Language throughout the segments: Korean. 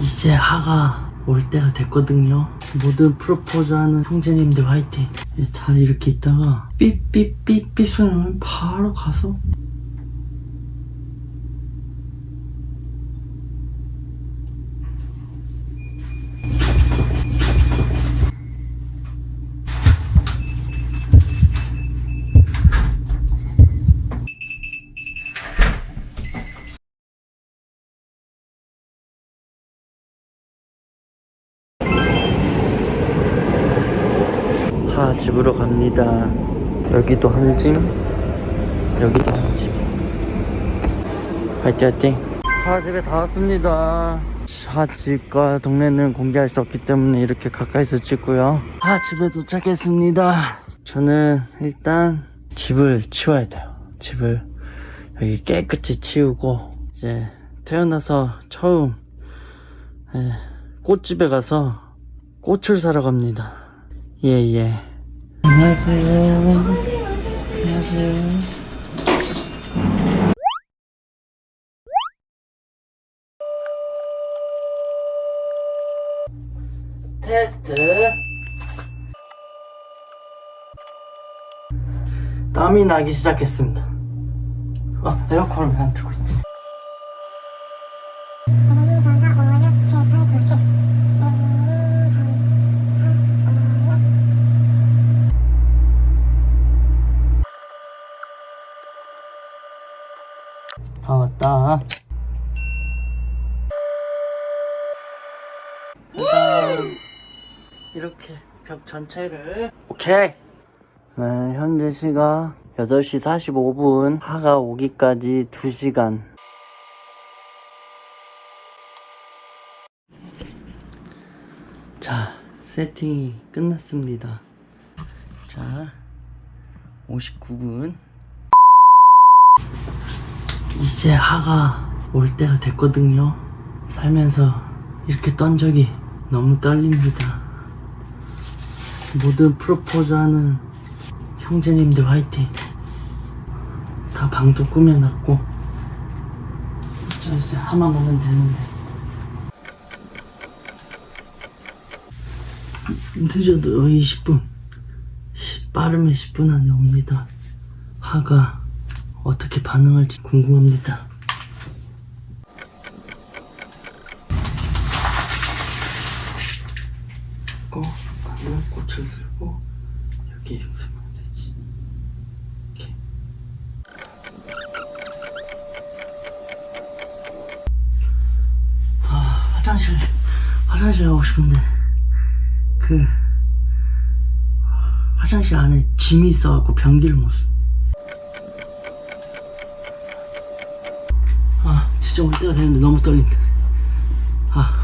이제 하가 올 때가 됐거든요. 모든 프로포즈 하는 형제님들 화이팅. 잘 이렇게 있다가 삐삐삐삐 소리 나면 바로 가서 집으로 갑니다. 여기도 한 짐, 여기도 한 짐. 화이팅 화이팅. 하 집에 다 왔습니다. 하 집과 동네는 공개할 수 없기 때문에 이렇게 가까이서 찍고요. 하 집에 도착했습니다. 저는 일단 집을 치워야 돼요. 집을 여기 깨끗이 치우고 이제 태어나서 처음 에, 꽃집에 가서 꽃을 사러 갑니다. 예, 예. 안녕하세요. 안녕하세요. 테스트. 땀이 나기 시작했습니다. 아, 에어컨을 왜 안 틀고 있지? 이렇게 벽 전체를 오케이. 네, 현재 시각 8시 45분. 하가 오기까지 2시간. 자, 세팅이 끝났습니다. 자, 59분. 이제 하가 올 때가 됐거든요. 살면서 이렇게 떤 적이 너무 떨립니다. 모든 프로포즈 하는 형제님들 화이팅. 다 방도 꾸며놨고. 저 이제 하만 오면 되는데. 늦어도 20분. 시- 빠르면 10분 안에 옵니다. 하가 어떻게 반응할지 궁금합니다. 꼭 하나 꽃을 들고 여기 이렇게 세면 되지. 이렇게. 아 화장실 화장실 가고 싶은데 그 화장실 안에 짐이 있어갖고 변기를 못 써. 아 진짜 올 때가 됐는데 너무 떨린다 아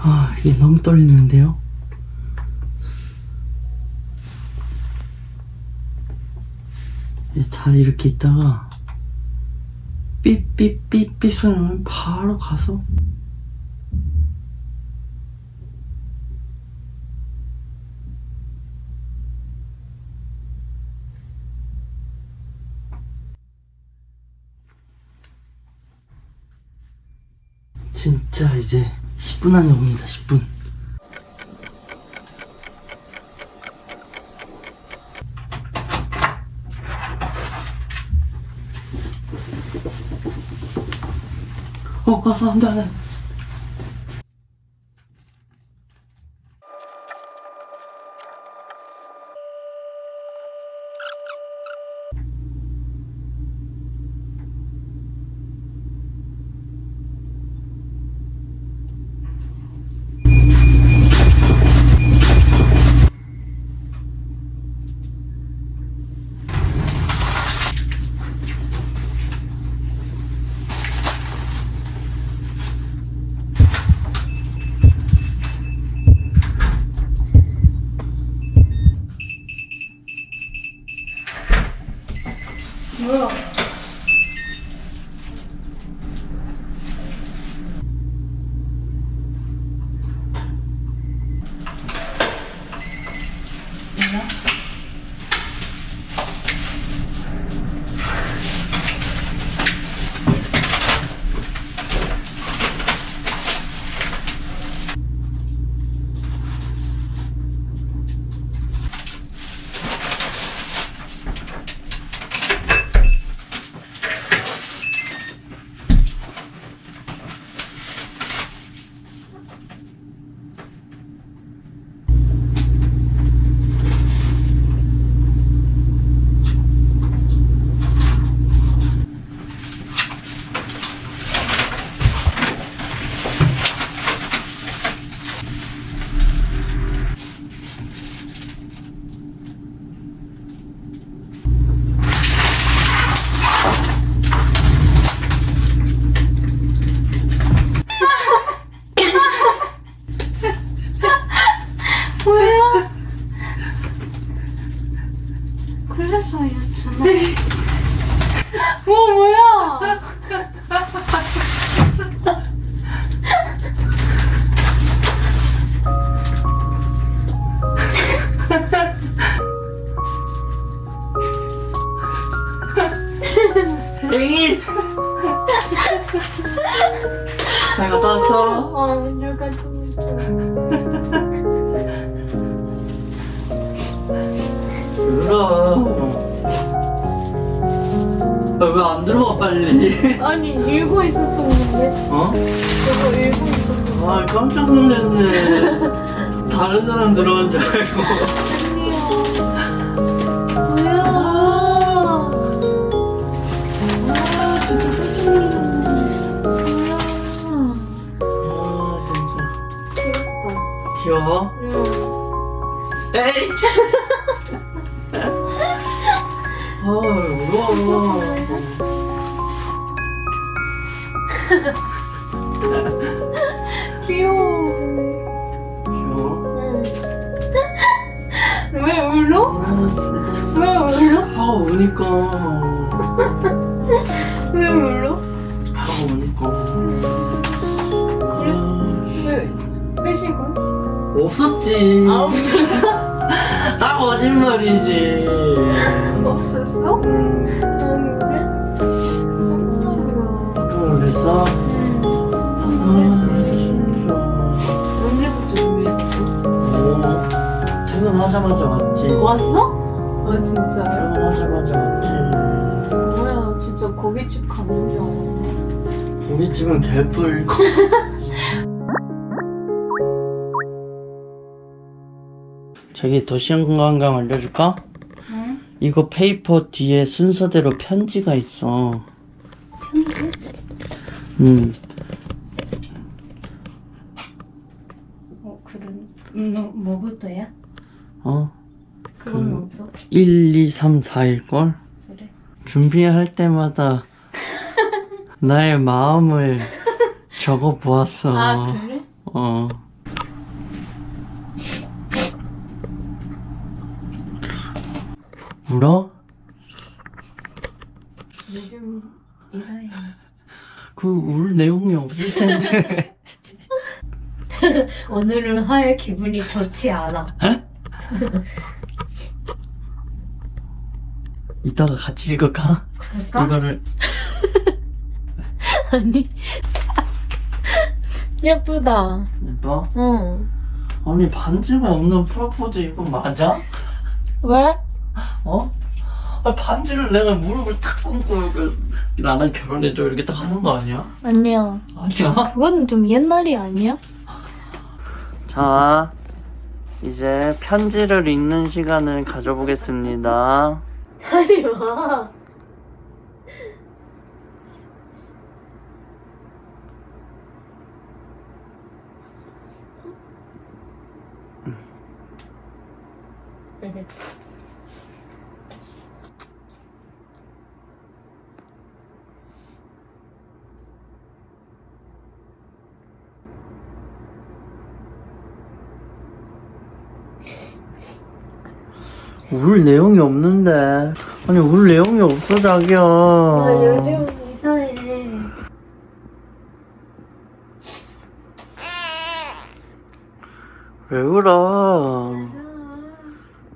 아, 이게 너무 떨리는데요? 잘 이렇게 있다가 삐삐삐삐 소리 나면 바로 가서 진짜 이제 10분 안에 옵니다 10분 어, 아, 안 돼, 안 돼. 뭐야? 울어. 왜안 들어가 빨리? 아니 읽고 있었던 건데. 어? 저거 읽고 있었던 거. 아 깜짝 놀랐네. 다른 사람 들어간 줄 알고. 아니야. 뭐야? 아 진짜 깜짝 아 진짜 귀엽다. 귀여워. 왜 울어? 아 우니까. 왜 울어? 아 우니까. 아, 왜 회식은? 없었지. 아 없었어? 다 거짓말이지. 없었어? 음, 아 그래? 깜짝이야. 깜짝 놀랐어. 하자마자 왔지. 왔어? 아 진짜? 퇴근하자마자 왔지. 뭐야 진짜 고깃집 가는 줄 알았네 고깃집은 개뿔. 저기 도시관광 알려줄까? 응? 이거 페이퍼 뒤에 순서대로 편지가 있어. 편지? 음. 어 음, 너 뭐부터야? 어? 그건 그- 없어? 1, 2, 3, 4일 걸? 그래 준비할 때마다 나의 마음을 적어 보았어. 아 그래? 어. 울어? 요즘 이사해 그 울 내용이 없을 텐데. 오늘은 하의 기분이 좋지 않아 이따가 같이 읽을까? 그럴까? 이거를 아니 예쁘다 이봐. 응 아니 반지가 없는 프로포즈 이거 맞아? 왜? 어? 아, 반지를 내가 무릎을 탁 꿇고 이렇게 나랑 결혼해줘 이렇게 딱 하는 거 아니야? 아니야 아니야? 그거는 좀 옛날이 아니야? 자, 이제 편지를 읽는 시간을 가져보겠습니다. 하지 마 울 내용이 없는데. 아니, 울 내용이 없어, 자기야. 나 요즘 이사해 왜 울어?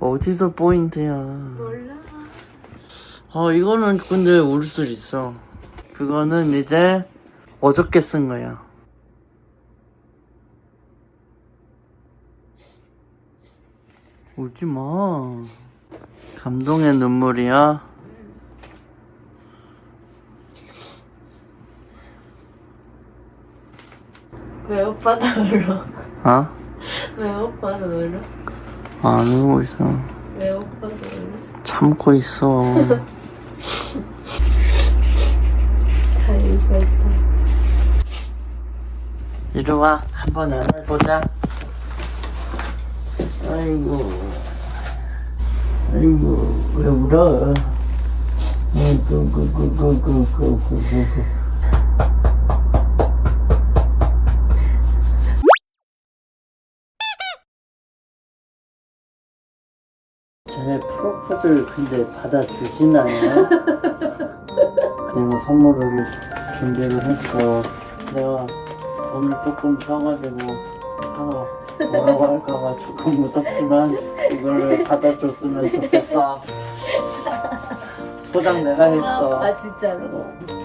어디서 포인트야? 몰라 아, 이거는 근데 울 수 있어. 그거는 이제 어저께 쓴 거야. 울지 마. 감동의 눈물이야. 왜 오빠도 울어? 어? 왜 오빠도 울어? 안 울고 있어. 왜 오빠도 울어? 참고 있어. 다 읽고 있어 이리 와. 한번 안아보자. 아이고. 아이고 왜 울어? 그그그그그그그 전에 프로포즈를 근데 받아주시나요? 내가 선물을 준비를 했어. 내가 돈을 조금 써가지고 하나 뭐라고 할까봐 조금 무섭지만 이걸 받아줬으면 좋겠어. 포장 내가 했어. 아 진짜로? 어.